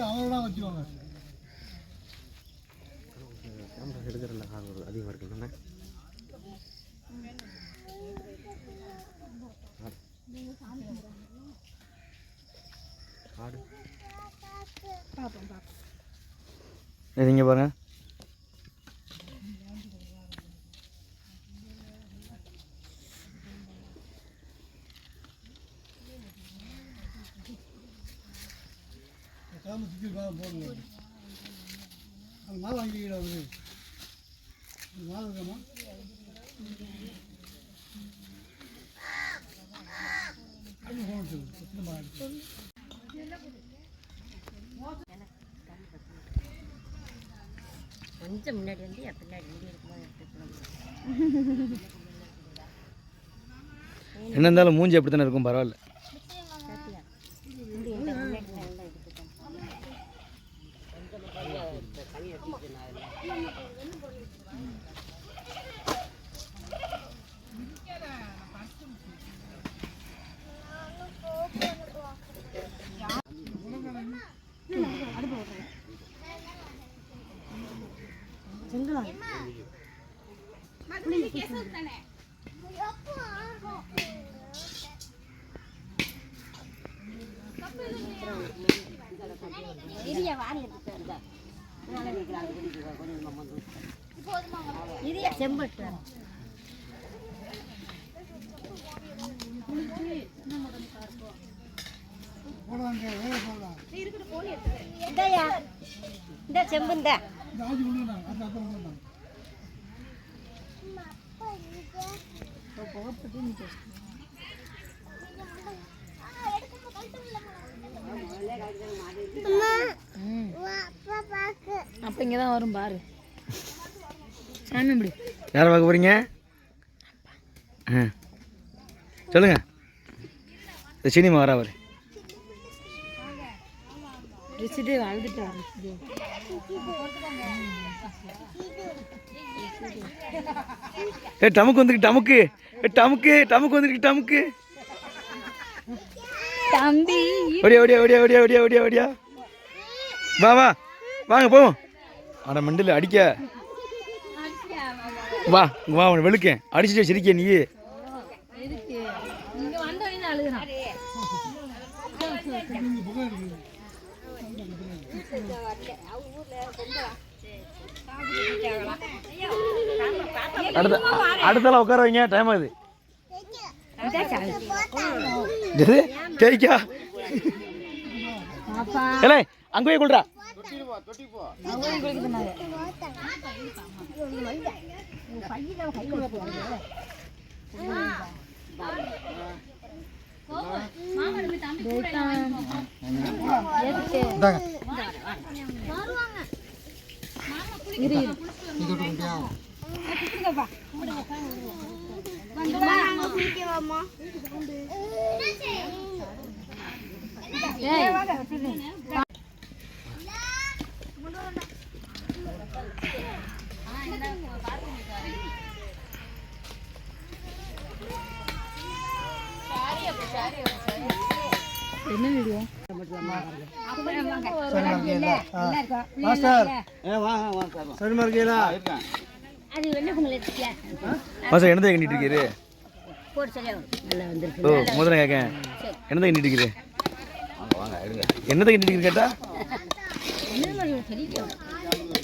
அவங்கள வச்சுக்கோங்க கேமரா எடுக்கிறதுல ஆர்வம் அதிகமாக இருக்குதுண்ணே ஆடு இது இங்கே பாருங்கள் கிளம்பி சுற்றி போடுங்க அந்த மாலை வாங்கிக்கிட அவரு மாலை இருக்காமா அது சொல்லு மாலை இருக்கு? கொஞ்சம் முன்னாடி வந்து என் பின்னாடி முடி இருக்கும்போது எடுத்துக்கணும் என்ன இருந்தாலும் மூஞ்சி அப்படி தானே இருக்கும் பரவாயில்ல. வாரி எடுத்துட்டு வந்தா இரிய செம்பட்டு இந்த செம்பு இந்த. அப்புறம் கொண்டு வந்தாங்க அப்ப இங்க தான் வரும் பாரு. சாமி இப்படி யாரை பார்க்க போகிறீங்க ஆ. சொல்லுங்க. இந்த சினிமா வரா அவர் அழுதுட்டு ரிச்சிட்டு ஏ டமுக்கு வந்துருக்கு டமுக்கு. ஏ டமுக்கு டமுக்கு வந்துருக்கு டமுக்கு. தம்பி. ஓடியா ஓடியா ஓடியா ஓடியா ஓடியா ஓடியா ஓடியா. வா வா. வாங்க போவோம் அட மண்டில் அடிக்க. வா வா. அவனை வெளுக்கேன். அடிச்சுட்டு சிரிக்க நீ? அடுத்த அடுத்தால உட்கார வைங்க டைம் ஆகுது எது தேய்க்கா இல்லை அங்கே போய் கொள்றா என்ன வீடியோ மாஸ்டர் சரிமா இருக்கீங்களா அது வெள்ளை பொங்கல் எடுத்துக்கியா மாசம் என்னதை கண்டிட்டு இருக்கிறது போட்டு சரியா நல்லா வந்துருக்கு ஓ முதல்ல கேட்க என்னதை கண்டிட்டு இருக்கிறது என்னதை கண்டிட்டு இருக்கு கேட்டா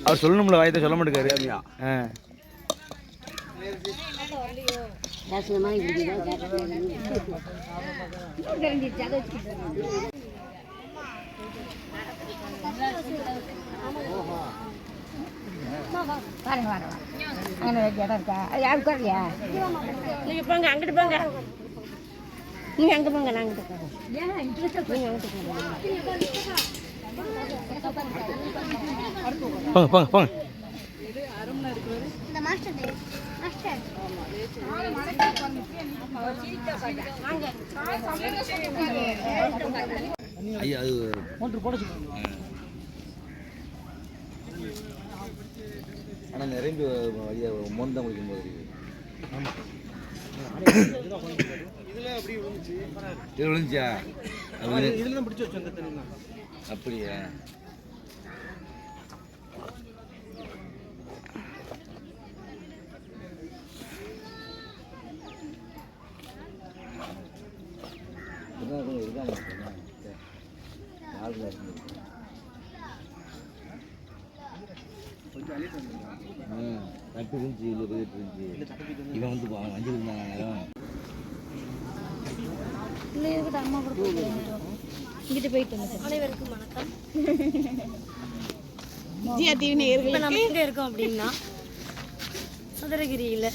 அவர் சொல்லணும்ல வாயத்தை சொல்ல மாட்டேங்காரு ஆ வரேன் தெரிஞ்சிருச்சு அங்கே இடம் இருக்கா யாரும் குறையா நீங்கள் போங்க அங்கிட்டு போங்க நீங்கள் அங்கே போங்க நான் அங்கிட்டு போகிறேன் நீங்கள் அங்கிட்டு போங்க போங்க போங்க போங்க. ஐயா அது மோட்டர் போட ஆனால் நிரம்பி வழியாக மோந்து தான் குடிக்கும் போது விழுந்துச்சா? அப்படியா? ஆளுங்க இருந்துச்சு இல்லை போயிட்டு இருந்துச்சு இவன் வந்து இருந்தாங்க இல்லை இருக்கட்டும் அம்மா கூட இங்கிட்டு போயிட்டு வந்து அனைவருக்கும் வணக்கம் விஜயா டிவி நேர்கள் நம்ம எங்கே இருக்கோம் அப்படின்னா சதுரகிரியில்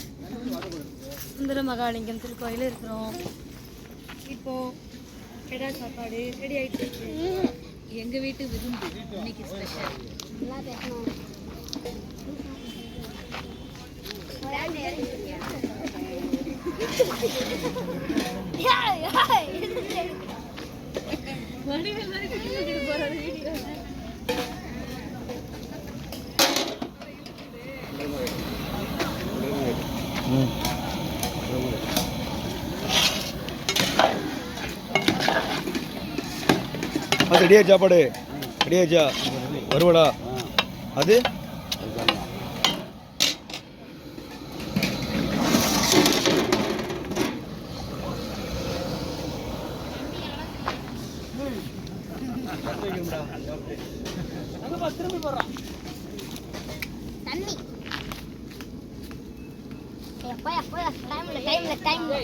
சுந்தர மகாலிங்கம் திருக்கோயில் இருக்கிறோம் இப்போ கெடா சாப்பாடு ரெடி ஆயிட்டு இருக்கு எங்க வீட்டு விருந்து. இன்னைக்கு ஸ்பெஷல் ம். அது ரெடியா சாப்பாடு ரெடியாச்சா வருவடா. அது? டைம்ல டைம்ல